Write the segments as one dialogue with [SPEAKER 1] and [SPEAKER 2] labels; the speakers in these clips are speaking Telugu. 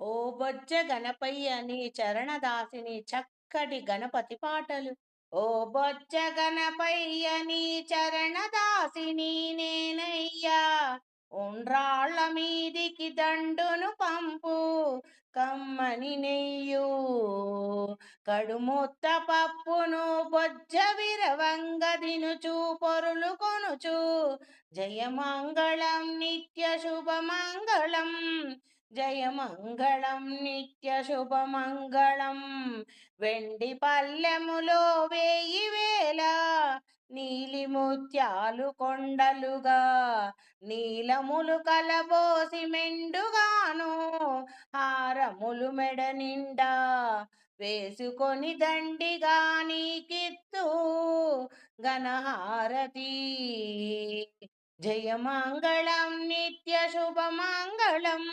[SPEAKER 1] ఓ బొజ్జ గణపయ్య నీ చరణదాసిని చక్కటి గణపతి పాటలు. ఓ బొజ్జ గణపయ్య నీ చరణదాసిని నేనయ్యా. ఉండ్రాళ్ళ మీదికి దండును పంపు కమ్మని నెయ్యు. కడుముత్త పప్పును బొజ్జ విరవంగ దినుచు పొరులు కొనుచు. జయమంగళం నిత్య శుభమంగళం జయమంగళం నిత్య శుభమంగళం. వెండి పల్లెములో వేయి వేల నీలి ముత్యాలు కొండలుగా. నీలములు కలబోసి మెండుగాను హారములు మెడ నిండా. వేసుకొని దండిగా నీకిత్తు గణహారతి జయమంగళం నిత్య శుభమంగళం.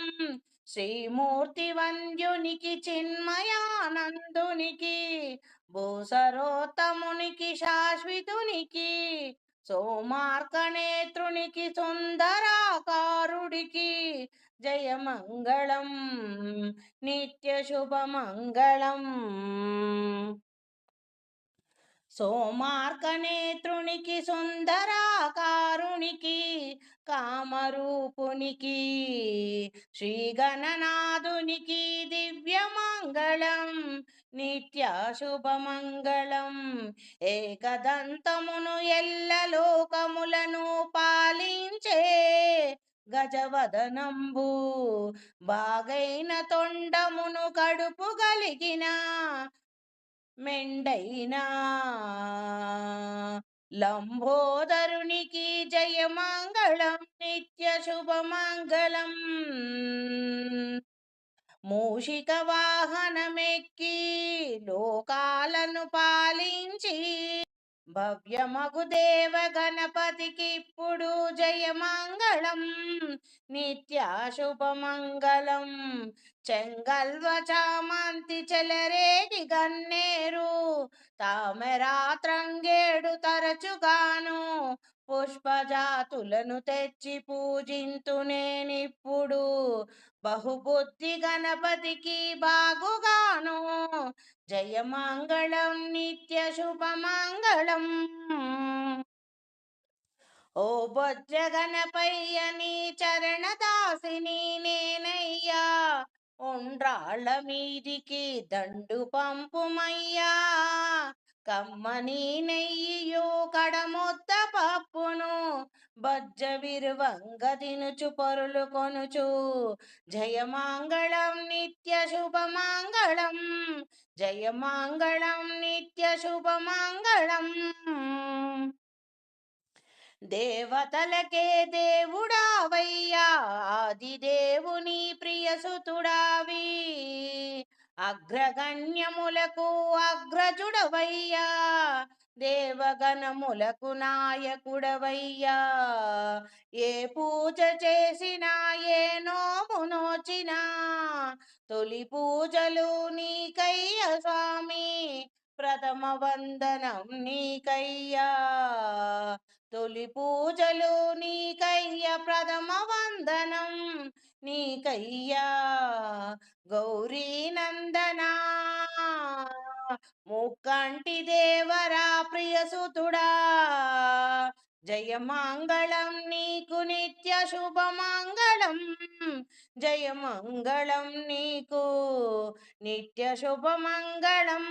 [SPEAKER 1] శ్రీమూర్తి వంద్యునికి చిన్మయానందునికి భూసరోత్తమునికి శాశ్వతునికి సోమార్కనేత్రునికి సుందరాకారుడికి. జయమంగళం నిత్య శుభమంగళం సోమార్కనేత్రునికి సుందరాకారునికి కామరూపునికి శ్రీగణనాథునికి దివ్యమంగళం నిత్య శుభమంగళం ఏకదంతమును ఎల్ల లోకములను పాలించే గజవదనంబు బాగైన తొండమును కడుపు గలిగిన మెండైనా లంబోదరునికి జయమంగళం నిత్య శుభమంగళం. మూషిక వాహనమెక్కి లోకాలను పాలించి భవ్యమగు దేవ గణపతికి ఇప్పుడు జయమంగళం నిత్య శుభమంగళం. చెంగల్వ చామంతి చెలరేగి గన్నేరు తామరాత్రంగేడు తరచుగాను పుష్పజాతులను తెచ్చి పూజింతు నేనిప్పుడు. బహుబుద్ధి గణపతికి బాగుగాను జయమంగళం నిత్య శుభమంగళం. ఓ బొజ్జ గణపయ్య నీ చరణదాసిని ఉండ్రాళ్ళ మీదికి దండు పంపుమయ్యా. కమ్మని నెయ్యియు కడముద్ద పప్పును. బజ్జ విరువంగ తినుచు పొరులు కొనుచు. జయమాంగళం నిత్య శుభమాంగళం. జయమాంగళం నిత్య శుభమాంగళం. దేవతలకే దేవుడావయ్యా ఆది దేవుని ప్రియసుతుడావి. అగ్రగణ్యములకు అగ్రజుడవయ్యా దేవగణములకు నాయకుడవయ్యా. ఏ పూజ చేసినా ఏ నోము నోచినా తొలి పూజలు నీకయ్య స్వామి ప్రథమ వందనం నీకయ్యా. తొలి పూజలు నీకయ్య ప్రథమ వందనం. నీకయ్యా గౌరీ నందనా. ముక్కంటి దేవరా ప్రియసుతుడా జయమంగళం నీకు నిత్య శుభమంగళం జయమంగళం నీకు నిత్య శుభమంగళం